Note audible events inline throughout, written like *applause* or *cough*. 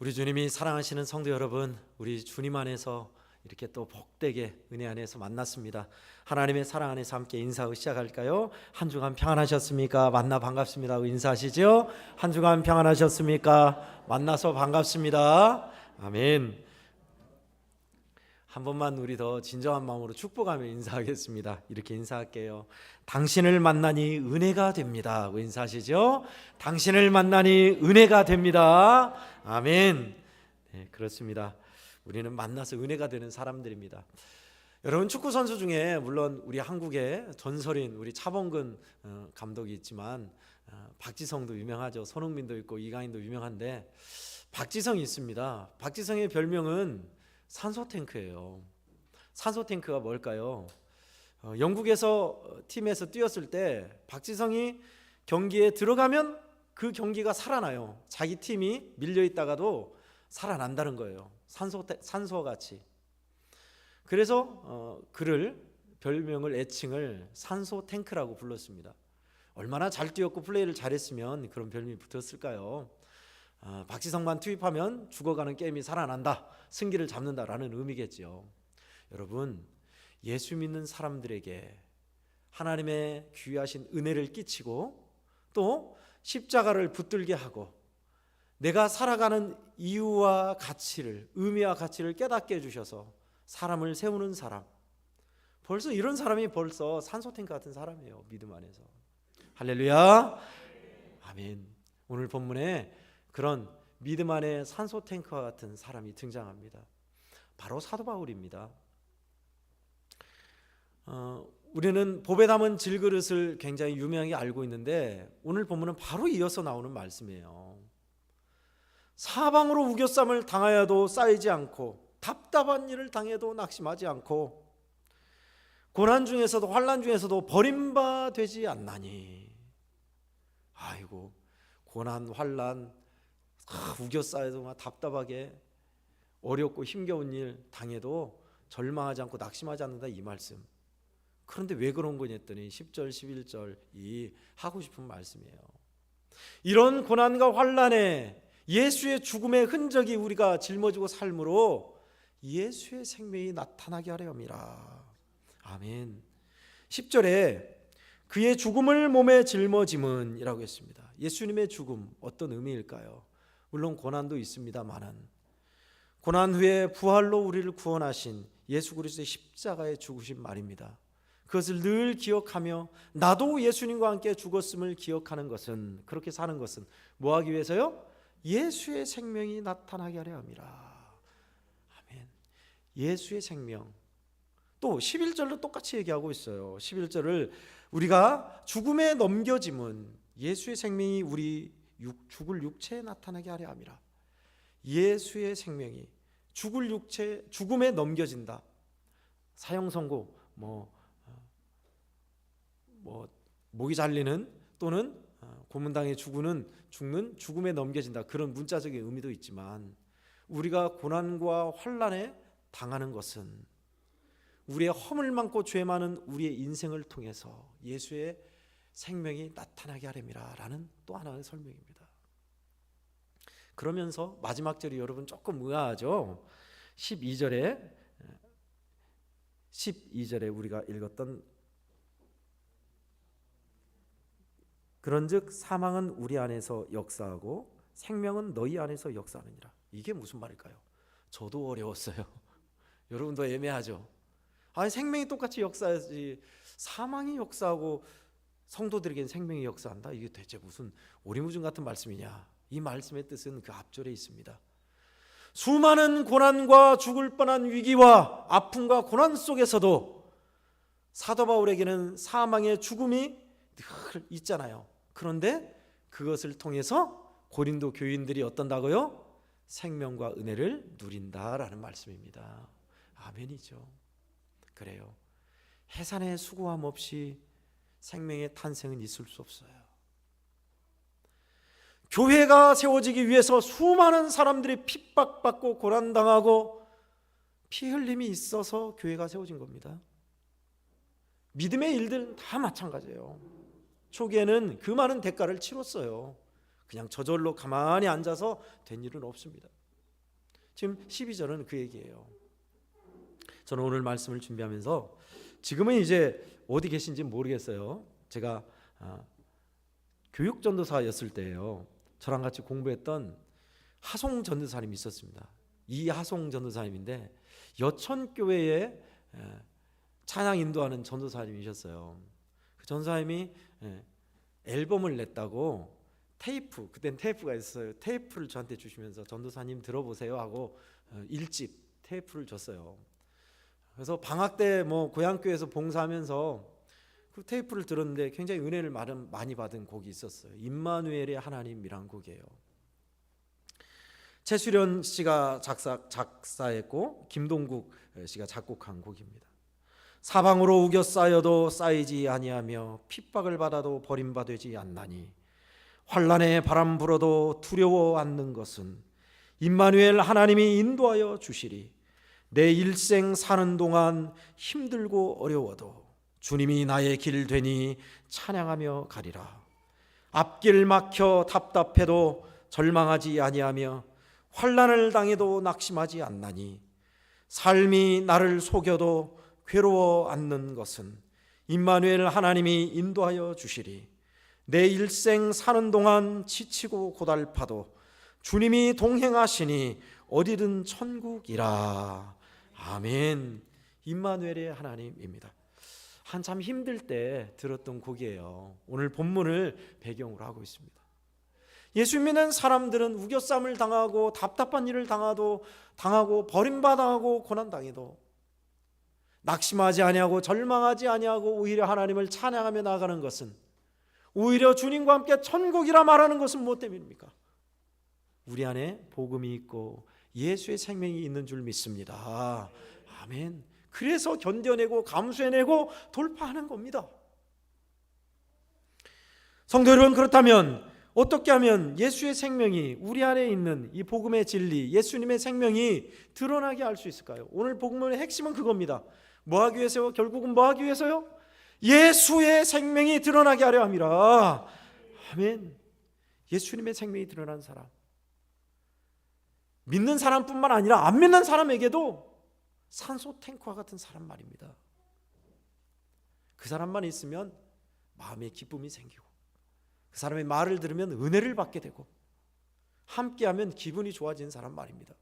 우리 주님이 사랑하시는 성도 여러분, 우리 주님 안에서 이렇게 또 복되게 은혜 안에서 만났습니다. 하나님의 사랑 안에서 함께 인사하고 시작할까요? 한 주간 평안하셨습니까? 만나 반갑습니다. 인사하시죠? 한 주간 평안하셨습니까? 만나서 반갑습니다. 아멘. 한 번만 우리 더 진정한 마음으로 축복하며 인사하겠습니다. 이렇게 인사할게요. 당신을 만나니 은혜가 됩니다. 인사하시죠? 당신을 만나니 은혜가 됩니다. 아멘. 네, 그렇습니다. 우리는 만나서 은혜가 되는 사람들입니다. 여러분 축구 선수 중에 물론 우리 한국의 전설인 우리 차범근 어, 감독이 있지만 어, 박지성도 유명하죠. 손흥민도 있고 이강인도 유명한데 박지성이 있습니다. 박지성의 별명은 산소 탱크예요. 산소 탱크가 뭘까요? 어, 영국에서 팀에서 뛰었을 때 박지성이 경기에 들어가면 그 경기가 살아나요. 자기 팀이 밀려 있다가도 살아난다는 거예요. 산소 산소 같이. 그래서 어, 그를 별명을 애칭을 산소 탱크라고 불렀습니다. 얼마나 잘 뛰었고 플레이를 잘했으면 그런 별명이 붙었을까요? 아, 박지성만 투입하면 죽어가는 게임이 살아난다, 승기를 잡는다라는 의미겠지요. 여러분, 예수 믿는 사람들에게 하나님의 귀하신 은혜를 끼치고 또 십자가를 붙들게 하고 내가 살아가는 이유와 가치를 의미와 가치를 깨닫게 해 주셔서 사람을 세우는 사람. 벌써 이런 사람이 벌써 산소 탱크 같은 사람이에요 믿음 안에서. 할렐루야. 아멘. 오늘 본문에 그런 믿음 안에 산소 탱크와 같은 사람이 등장합니다. 바로 사도 바울입니다. 어, 우리는 복에 담은 질그릇을 굉장히 유명하게 알고 있는데 오늘 본문은 바로 이어서 나오는 말씀이에요. 사방으로 우겨쌈을 당하여도 쌓이지 않고 답답한 일을 당해도 낙심하지 않고 고난 중에서도 환난 중에서도 버림바 되지 않나니. 아이고 고난 환난 아, 우겨싸여도 막 답답하게 어렵고 힘겨운 일 당해도 절망하지 않고 낙심하지 않는다 이 말씀 그런데 왜 그런 거냐 했더니 10절 11절 이 하고 싶은 말씀이에요 이런 고난과 환난에 예수의 죽음의 흔적이 우리가 짊어지고 삶으로 예수의 생명이 나타나게 하려 함이라. 아멘. 10절에 그의 죽음을 몸에 짊어짐은이라고 했습니다. 예수님의 죽음 어떤 의미일까요? 물론 고난도 있습니다만은 고난 후에 부활로 우리를 구원하신 예수 그리스도의 십자가에 죽으신 말입니다. 그것을 늘 기억하며 나도 예수님과 함께 죽었음을 기억하는 것은 그렇게 사는 것은 뭐 하기 위해서요? 예수의 생명이 나타나게 하려 함이라. 예수의 생명. 또 11절로 똑같이 얘기하고 있어요. 11절을 우리가 죽음에 넘겨짐은 예수의 생명이 우리 육, 죽을 육체에 나타나게 하려 함이라. 예수의 생명이 죽을 육체 죽음에 넘겨진다. 사형 선고 뭐, 어, 뭐 목이 잘리는 또는 어, 고문당해 죽는 죽는 죽음에 넘겨진다. 그런 문자적인 의미도 있지만 우리가 고난과 환란에 당하는 것은 우리의 허물 많고 죄 많은 우리의 인생을 통해서 예수의 생명이 나타나게 하렵니다라는 또 하나의 설명입니다. 그러면서 마지막 절이 여러분 조금 의아하죠. 12절에 12절에 우리가 읽었던 그런즉 사망은 우리 안에서 역사하고 생명은 너희 안에서 역사하느니라. 이게 무슨 말일까요? 저도 어려웠어요. *laughs* 여러분도 애매하죠. 아니 생명이 똑같이 역사하지 사망이 역사하고 성도들에게는 생명이 역사한다. 이게 대체 무슨 오리무중 같은 말씀이냐? 이 말씀의 뜻은 그 앞절에 있습니다. 수많은 고난과 죽을 뻔한 위기와 아픔과 고난 속에서도 사도 바울에게는 사망의 죽음이 늘 있잖아요. 그런데 그것을 통해서 고린도 교인들이 어떤다고요? 생명과 은혜를 누린다라는 말씀입니다. 아멘이죠. 그래요. 해산의 수고함 없이 생명의 탄생은 있을 수 없어요. 교회가 세워지기 위해서 수많은 사람들이 핍박받고 고난당하고 피 흘림이 있어서 교회가 세워진 겁니다. 믿음의 일들은 다 마찬가지예요. 초기에는 그 많은 대가를 치렀어요. 그냥 저절로 가만히 앉아서 된 일은 없습니다. 지금 12절은 그 얘기예요. 저는 오늘 말씀을 준비하면서 지금은 이제 어디 계신지 모르겠어요. 제가 아, 교육 전도사였을 때예요. 저랑 같이 공부했던 하송 전도사님이 있었습니다. 이 하송 전도사님인데 여천 교회에 에, 찬양 인도하는 전도사님이셨어요. 그 전도사님이 에, 앨범을 냈다고 테이프 그땐 테이프가 있어요. 테이프를 저한테 주시면서 전도사님 들어보세요 하고 어, 일집 테이프를 줬어요. 그래서 방학 때 뭐 고향교회에서 봉사하면서 그 테이프를 들었는데 굉장히 은혜를 많이 받은 곡이 있었어요. 임마누엘의 하나님이란 곡이에요. 최수련 씨가 작사 작사했고 김동국 씨가 작곡한 곡입니다. 사방으로 우겨 쌓여도 쌓이지 아니하며 핍박을 받아도 버림받지 않나니 환란에 바람 불어도 두려워 않는 것은 임마누엘 하나님이 인도하여 주시리 내 일생 사는 동안 힘들고 어려워도 주님이 나의 길 되니 찬양하며 가리라. 앞길 막혀 답답해도 절망하지 아니하며 환란을 당해도 낙심하지 않나니 삶이 나를 속여도 괴로워 않는 것은 임마누엘 하나님이 인도하여 주시리. 내 일생 사는 동안 지치고 고달파도 주님이 동행하시니 어디든 천국이라 아멘. 임마누엘의 하나님입니다. 한참 힘들 때 들었던 곡이에요. 오늘 본문을 배경으로 하고 있습니다. 예수 믿는 사람들은 우겨쌈을 당하고 답답한 일을 당하도 당하고 버림받아하고 고난 당해도 낙심하지 아니하고 절망하지 아니하고 오히려 하나님을 찬양하며 나아가는 것은 오히려 주님과 함께 천국이라 말하는 것은 무엇 때문입니까? 우리 안에 복음이 있고 예수의 생명이 있는 줄 믿습니다. 아멘. 그래서 견뎌내고 감수해내고 돌파하는 겁니다. 성도 여러분 그렇다면 어떻게 하면 예수의 생명이 우리 안에 있는 이 복음의 진리, 예수님의 생명이 드러나게 할 수 있을까요? 오늘 복음의 핵심은 그겁니다. 뭐 하기 위해서요? 결국은 뭐 하기 위해서요? 예수의 생명이 드러나게 하려 함이라. 아멘. 예수님의 생명이 드러난 사람. 믿는 사람뿐만 아니라 안 믿는 사람에게도 산소 탱크와 같은 사람 말입니다. 그 사람만 있으면 마음에 기쁨이 생기고 그 사람의 말을 들으면 은혜를 받게 되고 함께하면 기분이 좋아지는 사람 말입니다.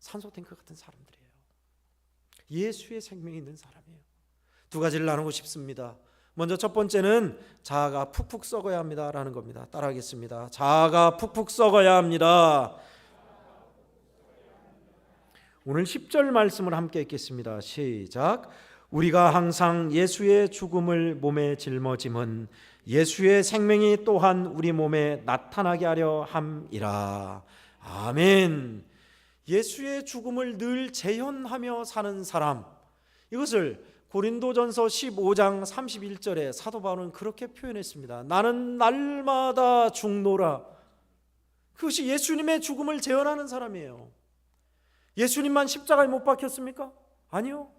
산소 탱크 같은 사람들이에요. 예수의 생명이 있는 사람이에요. 두 가지를 나누고 싶습니다. 먼저 첫 번째는 자아가 푹푹 썩어야 합니다라는 겁니다. 따라하겠습니다. 자아가 푹푹 썩어야 합니다. 오늘 10절 말씀을 함께 읽겠습니다. 시작. 우리가 항상 예수의 죽음을 몸에 짊어짐은 예수의 생명이 또한 우리 몸에 나타나게 하려 함이라. 아멘. 예수의 죽음을 늘 재현하며 사는 사람. 이것을 고린도전서 15장 31절에 사도 바울은 그렇게 표현했습니다. 나는 날마다 죽노라. 그것이 예수님의 죽음을 재현하는 사람이에요. 예수님만 십자가에 못 박혔습니까? 아니요.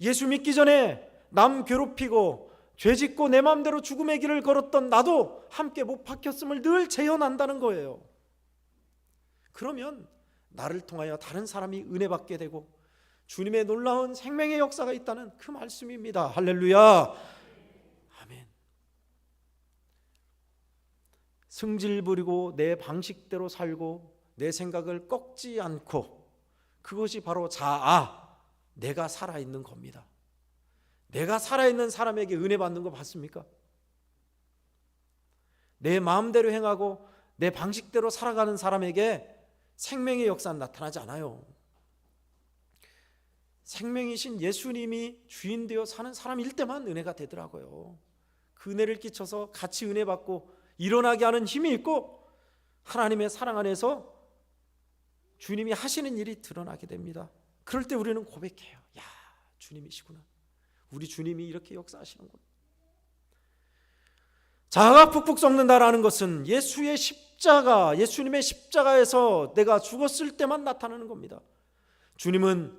예수 믿기 전에 남 괴롭히고 죄 짓고 내 마음대로 죽음의 길을 걸었던 나도 함께 못 박혔음을 늘 재현한다는 거예요. 그러면 나를 통하여 다른 사람이 은혜 받게 되고 주님의 놀라운 생명의 역사가 있다는 그 말씀입니다. 할렐루야. 아멘. 승질 부리고 내 방식대로 살고 내 생각을 꺾지 않고 그것이 바로 자아, 내가 살아있는 겁니다. 내가 살아있는 사람에게 은혜 받는 거 봤습니까? 내 마음대로 행하고 내 방식대로 살아가는 사람에게 생명의 역사는 나타나지 않아요. 생명이신 예수님이 주인 되어 사는 사람일 때만 은혜가 되더라고요. 그 은혜를 끼쳐서 같이 은혜 받고 일어나게 하는 힘이 있고 하나님의 사랑 안에서 주님이 하시는 일이 드러나게 됩니다. 그럴 때 우리는 고백해요. 야, 주님이시구나. 우리 주님이 이렇게 역사하시는군. 자아가 푹푹 썩는다라는 것은 예수의 십자가, 예수님의 십자가에서 내가 죽었을 때만 나타나는 겁니다. 주님은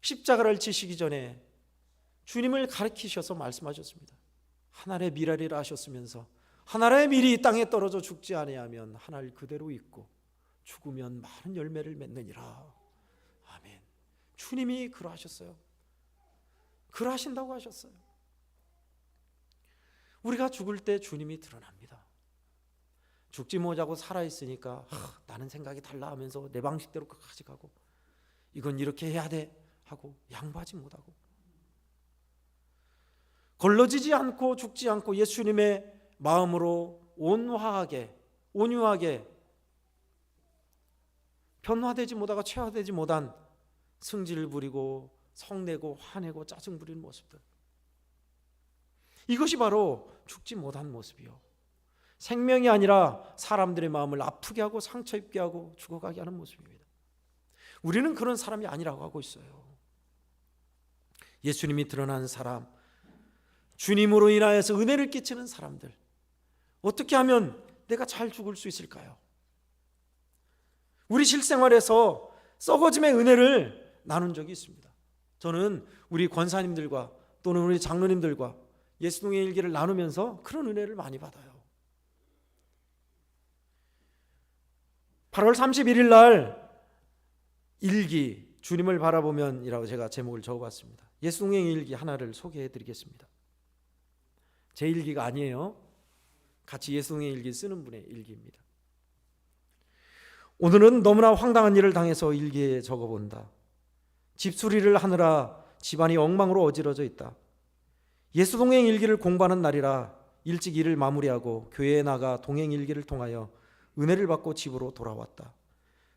십자가를 지시기 전에 주님을 가르치셔서 말씀하셨습니다. 하늘의 미랄이라 하셨으면서 하늘의 밀이 땅에 떨어져 죽지 아니하면 하늘 그대로 있고 죽으면 많은 열매를 맺느니라. 아멘. 주님이 그러하셨어요. 그러하신다고 하셨어요. 우리가 죽을 때 주님이 드러납니다. 죽지 못하고 살아 있으니까 나는 생각이 달라 하면서 내 방식대로 끝까지 가고 이건 이렇게 해야 돼 하고 양보하지 못하고 걸러지지 않고 죽지 않고 예수님의 마음으로 온화하게 온유하게 변화되지 못하고 체화되지 못한 승질을 부리고 성내고 화내고 짜증 부리는 모습들. 이것이 바로 죽지 못한 모습이요. 생명이 아니라 사람들의 마음을 아프게 하고 상처 입게 하고 죽어가게 하는 모습입니다. 우리는 그런 사람이 아니라고 하고 있어요. 예수님이 드러난 사람 주님으로 인하여서 은혜를 끼치는 사람들 어떻게 하면 내가 잘 죽을 수 있을까요? 우리 실생활에서 썩어짐의 은혜를 나눈 적이 있습니다. 저는 우리 권사님들과 또는 우리 장로님들과 예수동의 일기를 나누면서 그런 은혜를 많이 받아요. 8월 31일 날 일기 주님을 바라보면이라고 제가 제목을 적어봤습니다. 예수동의 일기 하나를 소개해드리겠습니다. 제 일기가 아니에요. 같이 예수동의 일기 쓰는 분의 일기입니다. 오늘은 너무나 황당한 일을 당해서 일기에 적어본다. 집수리를 하느라 집안이 엉망으로 어지러져 있다. 예수 동행 일기를 공부하는 날이라 일찍 일을 마무리하고 교회에 나가 동행 일기를 통하여 은혜를 받고 집으로 돌아왔다.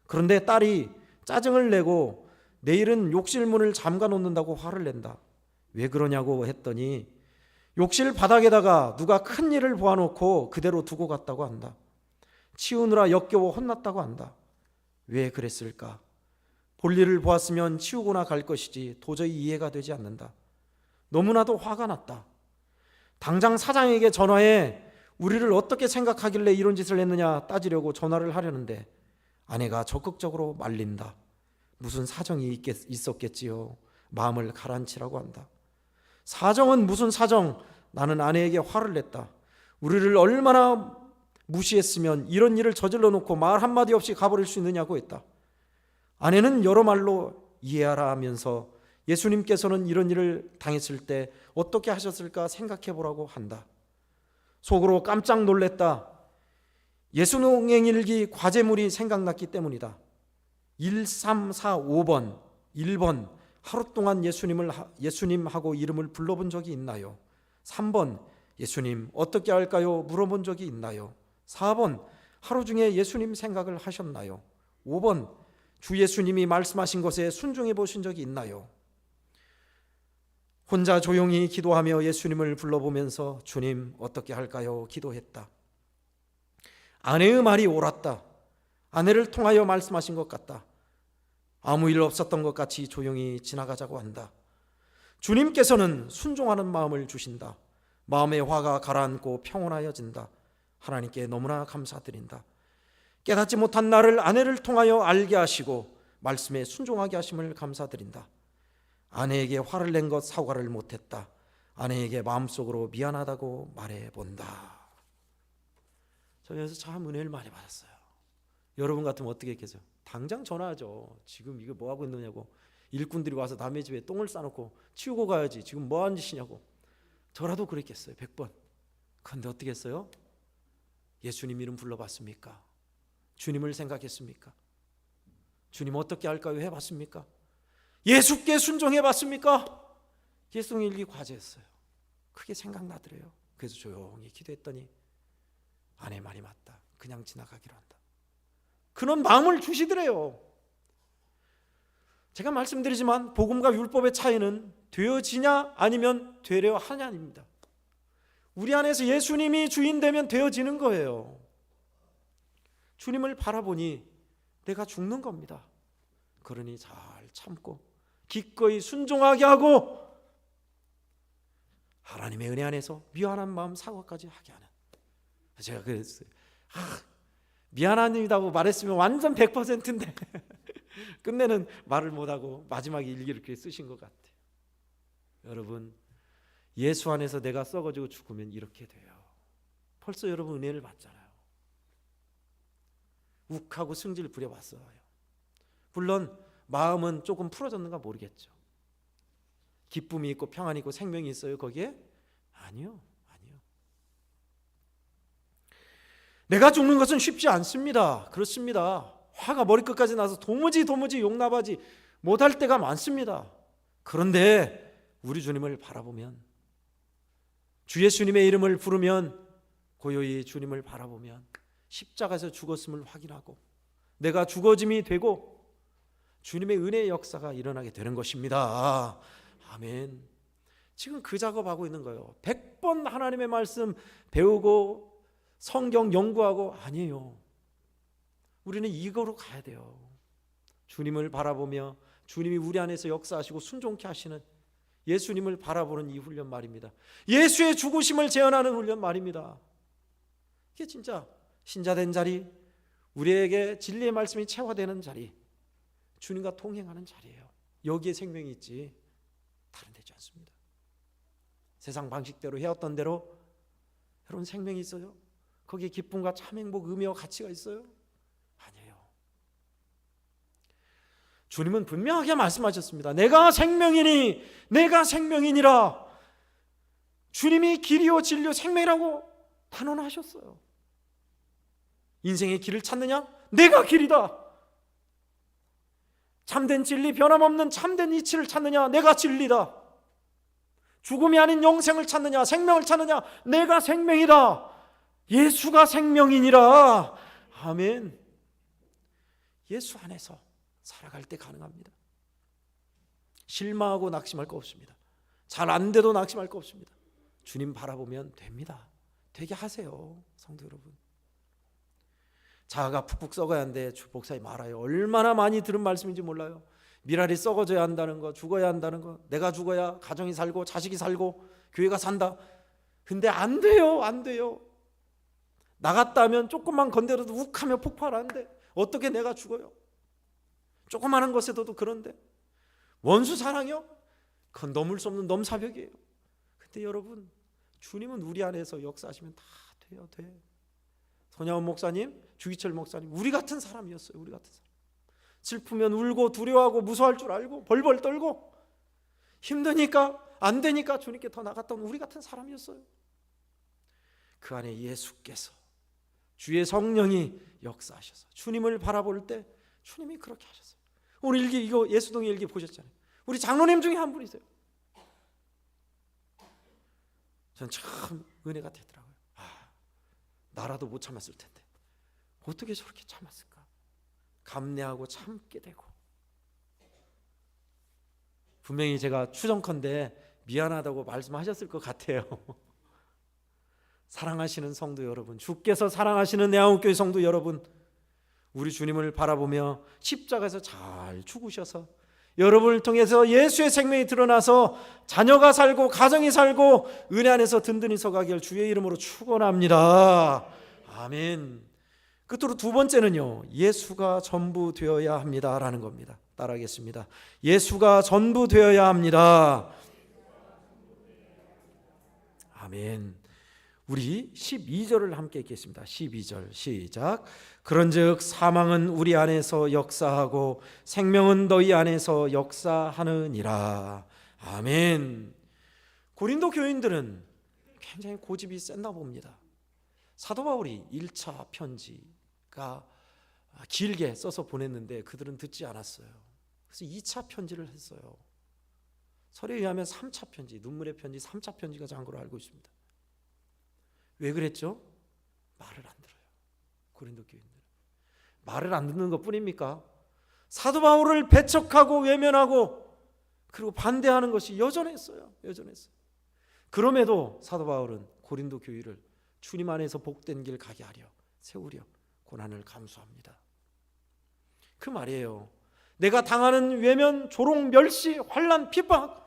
그런데 딸이 짜증을 내고 내일은 욕실 문을 잠가 놓는다고 화를 낸다. 왜 그러냐고 했더니 욕실 바닥에다가 누가 큰 일을 보아놓고 그대로 두고 갔다고 한다. 치우느라 역겨워 혼났다고 한다. 왜 그랬을까? 볼일을 보았으면 치우고나 갈 것이지 도저히 이해가 되지 않는다. 너무나도 화가 났다. 당장 사장에게 전화해 우리를 어떻게 생각하길래 이런 짓을 했느냐 따지려고 전화를 하려는데 아내가 적극적으로 말린다. 무슨 사정이 있겠, 있었겠지요. 마음을 가라앉히라고 한다. 사정은 무슨 사정? 나는 아내에게 화를 냈다. 우리를 얼마나 무시했으면 이런 일을 저질러 놓고 말 한마디 없이 가버릴 수 있느냐고 했다. 아내는 여러 말로 이해하라 하면서 예수님께서는 이런 일을 당했을 때 어떻게 하셨을까 생각해 보라고 한다. 속으로 깜짝 놀랬다. 예수농행일기 과제물이 생각났기 때문이다. 1, 3, 4, 5번, 1번 하루 동안 예수님을 예수님하고 이름을 불러본 적이 있나요? 3번 예수님 어떻게 할까요? 물어본 적이 있나요? 4번 하루 중에 예수님 생각을 하셨나요? 5번 주 예수님이 말씀하신 것에 순종해 보신 적이 있나요? 혼자 조용히 기도하며 예수님을 불러보면서 주님 어떻게 할까요? 기도했다. 아내의 말이 옳았다. 아내를 통하여 말씀하신 것 같다. 아무 일 없었던 것 같이 조용히 지나가자고 한다. 주님께서는 순종하는 마음을 주신다. 마음의 화가 가라앉고 평온하여진다. 하나님께 너무나 감사드린다. 깨닫지 못한 나를 아내를 통하여 알게 하시고 말씀에 순종하게 하심을 감사드린다. 아내에게 화를 낸 것 사과를 못했다. 아내에게 마음속으로 미안하다고 말해본다. 여기서 참 은혜를 많이 받았어요. 여러분 같으면 어떻게 했겠어요? 당장 전화하죠. 지금 이거 뭐 하고 있느냐고. 일꾼들이 와서 남의 집에 똥을 싸놓고 치우고 가야지. 지금 뭐 하는 짓이냐고. 저라도 그랬겠어요. 100번. 그런데 어떻게 했어요? 예수님 이름 불러봤습니까? 주님을 생각했습니까? 주님 어떻게 할까요? 해봤습니까? 예수께 순종해봤습니까? 예수님 일기 과제했어요. 크게 생각나더래요. 그래서 조용히 기도했더니 아내 말이 맞다. 그냥 지나가기로 한다. 그런 마음을 주시더래요. 제가 말씀드리지만 복음과 율법의 차이는 되어지냐 아니면 되려 하냐입니다. 우리 안에서 예수님이 주인 되면 되어지는 거예요. 주님을 바라보니 내가 죽는 겁니다. 그러니 잘 참고 기꺼이 순종하게 하고 하나님의 은혜 안에서 미안한 마음 사과까지 하게 하는 제가 그랬어요. 아, 미안합니다고 말했으면 완전 100%인데 *laughs* 끝내는 말을 못하고 마지막에 일기를 그렇게 쓰신 것 같아요. 여러분 예수 안에서 내가 썩어지고 죽으면 이렇게 돼요. 벌써 여러분 은혜를 받잖아요. 욱하고 승질 부려봤어요. 물론 마음은 조금 풀어졌는가 모르겠죠. 기쁨이 있고 평안이 있고 생명이 있어요 거기에? 아니요. 내가 죽는 것은 쉽지 않습니다. 그렇습니다. 화가 머리끝까지 나서 도무지 도무지 용납하지 못할 때가 많습니다. 그런데 우리 주님을 바라보면 주 예수님의 이름을 부르면 고요히 주님을 바라보면 십자가에서 죽었음을 확인하고 내가 죽어짐이 되고 주님의 은혜의 역사가 일어나게 되는 것입니다. 아멘. 지금 그 작업하고 있는 거예요. 100번 하나님의 말씀 배우고 성경 연구하고 아니에요. 우리는 이거로 가야 돼요. 주님을 바라보며 주님이 우리 안에서 역사하시고 순종케 하시는 예수님을 바라보는 이 훈련 말입니다. 예수의 죽으심을 재현하는 훈련 말입니다. 이게 진짜 신자된 자리, 우리에게 진리의 말씀이 체화되는 자리, 주님과 통행하는 자리예요. 여기에 생명이 있지 다른 데지 않습니다. 세상 방식대로 해왔던 대로 여러분 생명이 있어요? 거기에 기쁨과 참 행복, 의미와 가치가 있어요? 아니에요. 주님은 분명하게 말씀하셨습니다. 내가 생명이니 내가 생명이니라. 주님이 길이요 진리요 생명이라고 단언하셨어요. 인생의 길을 찾느냐? 내가 길이다. 참된 진리 변함없는 참된 이치를 찾느냐? 내가 진리다. 죽음이 아닌 영생을 찾느냐? 생명을 찾느냐? 내가 생명이다. 예수가 생명이니라. 아멘. 예수 안에서 살아갈 때 가능합니다. 실망하고 낙심할 거 없습니다. 잘 안 돼도 낙심할 거 없습니다. 주님 바라보면 됩니다. 되게 하세요, 성도 여러분. 자아가 푹푹 썩어야 하는데 주 목사님 알아요. 얼마나 많이 들은 말씀인지 몰라요. 미랄이 썩어져야 한다는 거, 죽어야 한다는 거, 내가 죽어야 가정이 살고 자식이 살고 교회가 산다. 근데 안 돼요, 안 돼요. 나갔다면 조금만 건드려도 욱하며 폭발하는데 어떻게 내가 죽어요? 조그마한 것에도 그런데 원수 사랑이요? 그건 넘을 수 없는 넘사벽이에요. 근데 여러분 주님은 우리 안에서 역사하시면 다 돼요, 돼. 손야원 목사님, 주기철 목사님, 우리 같은 사람이었어요. 우리 같은 사람. 슬프면 울고 두려워하고 무서워할 줄 알고 벌벌 떨고 힘드니까 안 되니까 주님께 더 나갔던 우리 같은 사람이었어요. 그 안에 예수께서 주의 성령이 역사하셔서 주님을 바라볼 때 주님이 그렇게 하셨어요. 오늘 일기 이거 예수동의 일기 보셨잖아요. 우리 장로님 중에 한 분이세요. 전참 은혜가 되더라고요. 아, 나라도 못 참았을 텐데 어떻게 저렇게 참았을까? 감내하고 참게 되고 분명히 제가 추정컨대 미안하다고 말씀하셨을 것 같아요. *laughs* 사랑하시는 성도 여러분, 주께서 사랑하시는 내한교회 성도 여러분, 우리 주님을 바라보며 십자가에서 잘 죽으셔서 여러분을 통해서 예수의 생명이 드러나서 자녀가 살고 가정이 살고 은혜 안에서 든든히 서가길 주의 이름으로 축원합니다. 아멘. 끝으로 두 번째는요. 예수가 전부 되어야 합니다라는 겁니다. 따라하겠습니다. 예수가 전부 되어야 합니다. 아멘. 우리 12절을 함께 읽겠습니다. 12절 시작. 그런즉 사망은 우리 안에서 역사하고 생명은 너희 안에서 역사하느니라. 아멘. 고린도 교인들은 굉장히 고집이 센다 봅니다. 사도 바울이 1차 편지가 길게 써서 보냈는데 그들은 듣지 않았어요. 그래서 2차 편지를 했어요. 설에 의하면 3차 편지, 눈물의 편지, 3차 편지가 잔 걸로 알고 있습니다. 왜 그랬죠? 말을 안 들어요. 고린도 교인들. 말을 안 듣는 것 뿐입니까? 사도 바울을 배척하고 외면하고 그리고 반대하는 것이 여전했어요. 여전했어요. 그럼에도 사도 바울은 고린도 교회를 주님 안에서 복된 길 가게 하려 세우려 고난을 감수합니다. 그 말이에요. 내가 당하는 외면, 조롱, 멸시, 환란, 핍박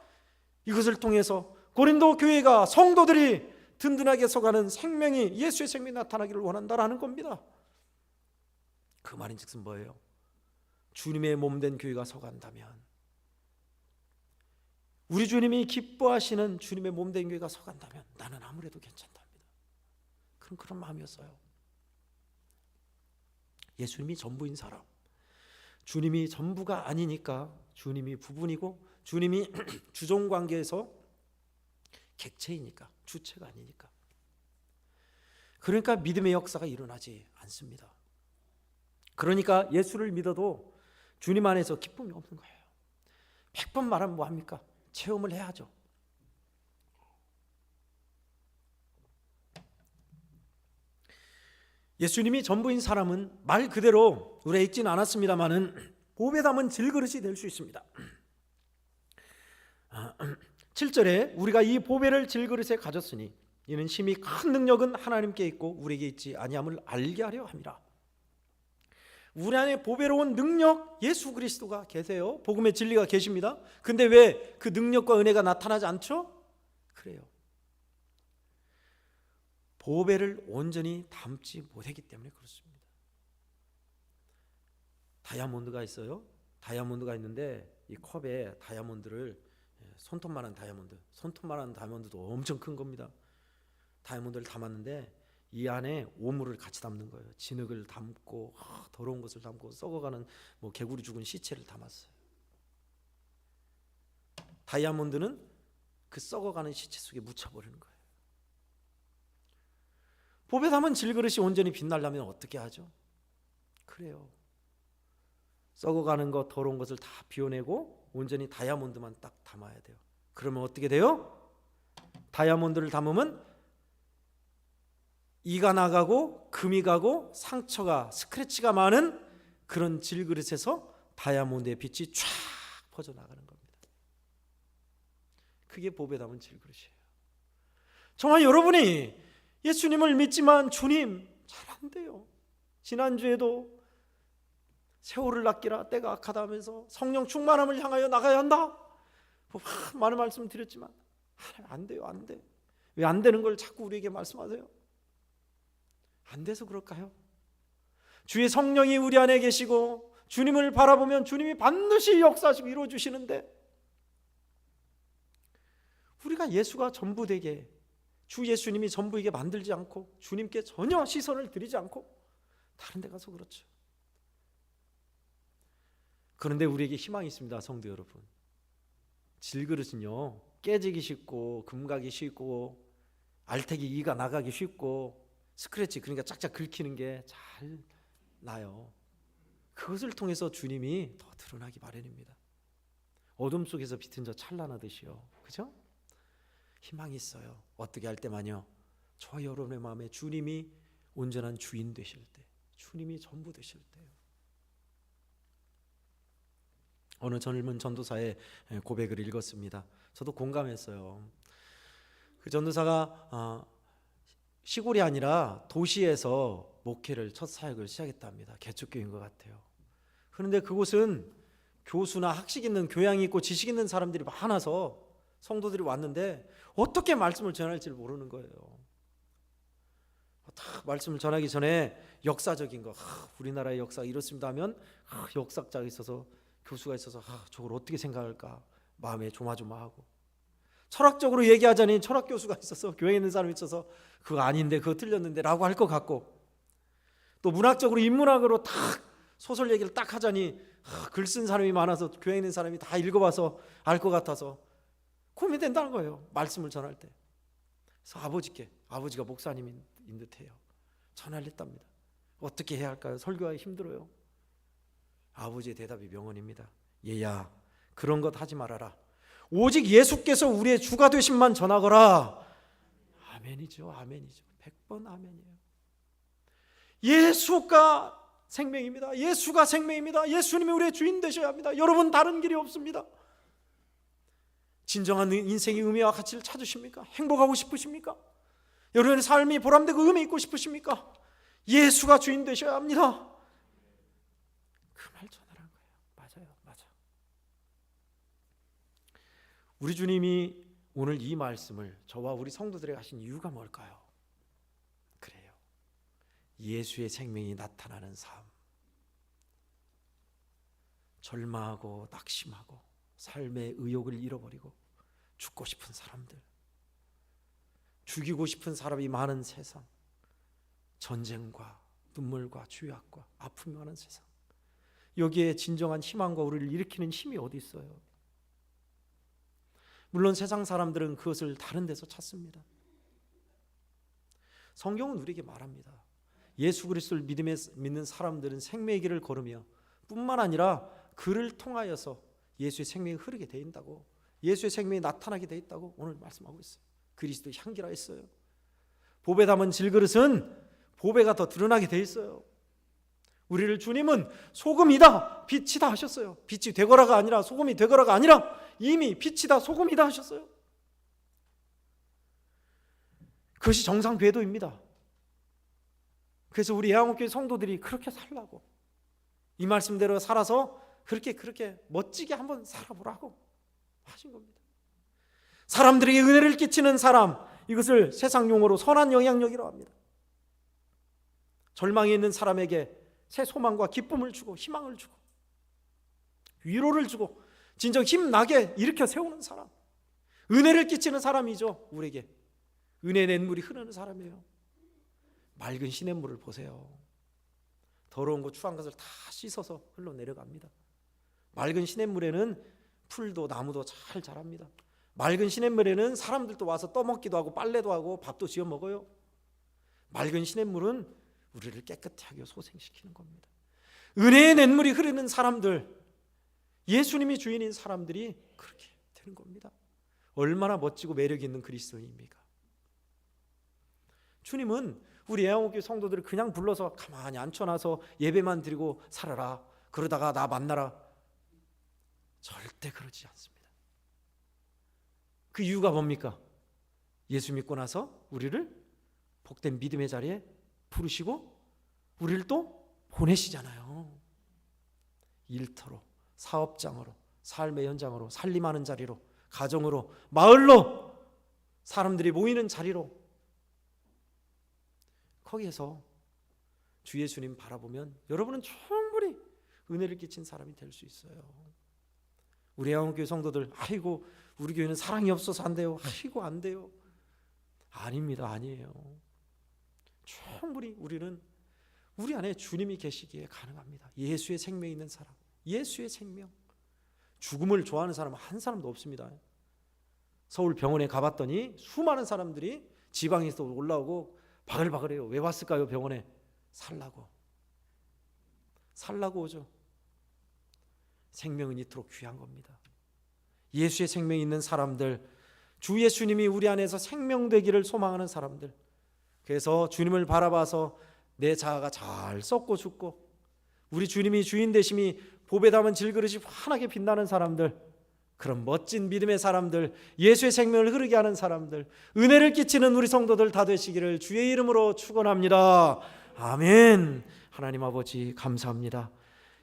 이것을 통해서 고린도 교회가 성도들이 든든하게 서가는 생명이 예수의 생명이 나타나기를 원한다라는 겁니다. 그 말인즉슨 뭐예요? 주님의 몸된 교회가 서간다면 우리 주님이 기뻐하시는 주님의 몸된 교회가 서간다면 나는 아무래도 괜찮답니다. 그런 그런 마음이었어요. 예수님이 전부인 사람. 주님이 전부가 아니니까 주님이 부분이고 주님이 *clears throat* 주종 관계에서 객체이니까 주체가 아니니까. 그러니까 믿음의 역사가 일어나지 않습니다. 그러니까 예수를 믿어도 주님 안에서 기쁨이 없는 거예요. 100번 말하면 뭐 합니까? 체험을 해야죠. 예수님이 전부인 사람은 말 그대로 우리가 읽지는 않았습니다만은 보배 담은 질그릇이 될 수 있습니다. 7절에 우리가 이 보배를 질그릇에 가졌으니 이는 심히 큰 능력은 하나님께 있고 우리에게 있지 아니함을 알게 하려 함이라. 우리 안에 보배로운 능력 예수 그리스도가 계세요. 복음의 진리가 계십니다. 근데 왜 그 능력과 은혜가 나타나지 않죠? 그래요. 보배를 온전히 담지 못했기 때문에 그렇습니다. 다이아몬드가 있어요. 다이아몬드가 있는데 이 컵에 다이아몬드를 예, 손톱만한 다이아몬드, 손톱만한 다이아몬드도 엄청 큰 겁니다. 다이아몬드를 담았는데 이 안에 오물을 같이 담는 거예요. 진흙을 담고 아, 더러운 것을 담고 썩어가는 뭐 개구리 죽은 시체를 담았어요. 다이아몬드는 그 썩어가는 시체 속에 묻혀버리는 거예요. 보배 담은 질그릇이 온전히 빛나려면 어떻게 하죠? 그래요. 썩어가는 것, 더러운 것을 다 비워내고 온전히 다이아몬드만 딱 담아야 돼요. 그러면 어떻게 돼요? 다이아몬드를 담으면 이가 나가고 금이 가고 상처가 스크래치가 많은 그런 질그릇에서 다이아몬드의 빛이 쫙 퍼져 나가는 겁니다. 그게 보배 담은 질그릇이에요. 정말 여러분이 예수님을 믿지만 주님 잘 안 돼요. 지난주에도 세월을 낚기라 때가 악하다 하면서 성령 충만함을 향하여 나가야 한다. 뭐 많은 말씀 드렸지만 안 돼요, 안 돼. 왜 안 되는 걸 자꾸 우리에게 말씀하세요? 안 돼서 그럴까요? 주의 성령이 우리 안에 계시고 주님을 바라보면 주님이 반드시 역사하시고 이루어 주시는데 우리가 예수가 전부 되게 주 예수님이 전부이게 만들지 않고 주님께 전혀 시선을 들이지 않고 다른 데 가서 그렇죠. 그런데 우리에게 희망이 있습니다, 성도 여러분. 질그릇은요 깨지기 쉽고 금가기 쉽고 알택이 이가 나가기 쉽고 스크래치 그러니까 짝짝 긁히는 게 잘 나요. 그것을 통해서 주님이 더 드러나기 마련입니다. 어둠 속에서 비튼 저 찬란하듯이요, 그죠? 희망이 있어요. 어떻게 할 때만요. 저 여러분의 마음에 주님이 온전한 주인 되실 때, 주님이 전부 되실 때요. 어느 젊은 전도사의 고백을 읽었습니다. 저도 공감했어요. 그 전도사가 어, 시골이 아니라 도시에서 목회를 첫 사역을 시작했답니다. 개척교인 것 같아요. 그런데 그곳은 교수나 학식 있는 교양 있고 지식 있는 사람들이 많아서 성도들이 왔는데 어떻게 말씀을 전할지 모르는 거예요. 딱 말씀을 전하기 전에 역사적인 거, 아, 우리나라의 역사가 이렇습니다 하면 아, 역사자가 있어서 교수가 있어서 아, 저걸 어떻게 생각할까 마음에 조마조마하고 철학적으로 얘기하자니 철학 교수가 *laughs* 있어서 교회에 있는 사람이 있어서 그거 아닌데 그거 틀렸는데라고 할 것 같고 또 문학적으로 인문학으로 딱 소설 얘기를 딱 하자니 글쓴 사람이 많아서 교회에 있는 사람이 다 읽어봐서 알 것 같아서 고민된다는 거예요. 말씀을 전할 때. 그래서 아버지께 아버지가 목사님인 듯해요. 전화를 했답니다. 어떻게 해야 할까요? 설교하기 힘들어요. 아버지의 대답이 명언입니다. 얘야 그런 것 하지 말아라. 오직 예수께서 우리의 주가 되신만 전하거라. 아멘이죠. 아멘이죠. 100번 아멘이에요. 예수가 생명입니다. 예수가 생명입니다. 예수님이 우리의 주인 되셔야 합니다. 여러분 다른 길이 없습니다. 진정한 인생의 의미와 가치를 찾으십니까? 행복하고 싶으십니까? 여러분의 삶이 보람되고 의미 있고 싶으십니까? 예수가 주인 되셔야 합니다. 그 말 전하라는 거예요. 맞아요. 맞아. 우리 주님이 오늘 이 말씀을 저와 우리 성도들에게 하신 이유가 뭘까요? 그래요. 예수의 생명이 나타나는 삶. 절망하고 낙심하고 삶의 의욕을 잃어버리고 죽고 싶은 사람들, 죽이고 싶은 사람이 많은 세상, 전쟁과 눈물과 죄악과 아픔이 많은 세상. 여기에 진정한 희망과 우리를 일으키는 힘이 어디 있어요? 물론 세상 사람들은 그것을 다른 데서 찾습니다. 성경은 우리에게 말합니다. 예수 그리스도를 믿음에 믿는 사람들은 생명의 길을 걸으며 뿐만 아니라 그를 통하여서 예수의 생명이 흐르게 돼 있다고 예수의 생명이 나타나게 돼 있다고 오늘 말씀하고 있어요. 그리스도 향기라 했어요. 보배 담은 질그릇은 보배가 더 드러나게 돼 있어요. 우리를 주님은 소금이다, 빛이다 하셨어요. 빛이 되거라가 아니라 소금이 되거라가 아니라 이미 빛이다, 소금이다 하셨어요. 그것이 정상 궤도입니다. 그래서 우리 애양옥교회 성도들이 그렇게 살라고 이 말씀대로 살아서 그렇게 그렇게 멋지게 한번 살아보라고 하신 겁니다. 사람들에게 은혜를 끼치는 사람 이것을 세상 용어로 선한 영향력이라고 합니다. 절망에 있는 사람에게 새 소망과 기쁨을 주고 희망을 주고 위로를 주고 진정 힘나게 일으켜 세우는 사람. 은혜를 끼치는 사람이죠 우리에게. 은혜 낸 물이 흐르는 사람이에요. 맑은 시냇물을 보세요. 더러운 거 추한 것을 다 씻어서 흘러내려갑니다. 맑은 시냇물에는 풀도 나무도 잘 자랍니다. 맑은 시냇물에는 사람들도 와서 떠먹기도 하고 빨래도 하고 밥도 지어 먹어요. 맑은 시냇물은 우리를 깨끗하게 소생시키는 겁니다. 은혜의 냇물이 흐르는 사람들, 예수님이 주인인 사람들이 그렇게 되는 겁니다. 얼마나 멋지고 매력 있는 그리스도인입니까? 주님은 우리 애양옥교 성도들을 그냥 불러서 가만히 앉혀놔서 예배만 드리고 살아라. 그러다가 나 만나라. 절대 그러지 않습니다. 그 이유가 뭡니까? 예수 믿고 나서 우리를 복된 믿음의 자리에 부르시고 우리를 또 보내시잖아요. 일터로, 사업장으로, 삶의 현장으로, 살림하는 자리로, 가정으로, 마을로, 사람들이 모이는 자리로. 거기에서 주 예수님 바라보면 여러분은 충분히 은혜를 끼친 사람이 될 수 있어요. 우리 애원교회 성도들, 아이고 우리 교회는 사랑이 없어서 안 돼요. 아이고 안 돼요. 아닙니다, 아니에요. 충분히 우리는 우리 안에 주님이 계시기에 가능합니다. 예수의 생명이 있는 사람, 예수의 생명. 죽음을 좋아하는 사람 한 사람도 없습니다. 서울 병원에 가봤더니 수많은 사람들이 지방에서 올라오고 바글바글해요. 왜 왔을까요? 병원에 살라고. 살라고 오죠. 생명은 이토록 귀한 겁니다. 예수의 생명이 있는 사람들, 주 예수님이 우리 안에서 생명되기를 소망하는 사람들, 그래서 주님을 바라봐서 내 자아가 잘 썩고 죽고 우리 주님이 주인 되심이 보배 담은 질그릇이 환하게 빛나는 사람들 그런 멋진 믿음의 사람들 예수의 생명을 흐르게 하는 사람들 은혜를 끼치는 우리 성도들 다 되시기를 주의 이름으로 축원합니다. 아멘. 하나님 아버지 감사합니다.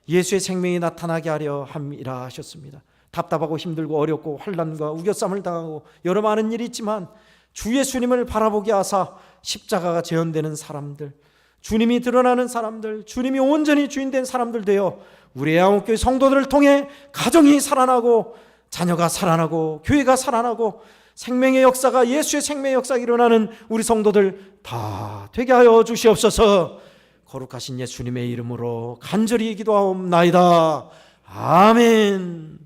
예수의 생명이 나타나게 하려 함이라 하셨습니다. 답답하고 힘들고 어렵고 환란과 우겨쌈을 당하고 여러 많은 일이 있지만 주 예수님을 바라보게 하사 십자가가 재현되는 사람들, 주님이 드러나는 사람들, 주님이 온전히 주인된 사람들 되어 우리 애양교회 성도들을 통해 가정이 살아나고 자녀가 살아나고 교회가 살아나고 생명의 역사가 예수의 생명의 역사가 일어나는 우리 성도들 다 되게 하여 주시옵소서. 거룩하신 예수님의 이름으로 간절히 기도하옵나이다. 아멘.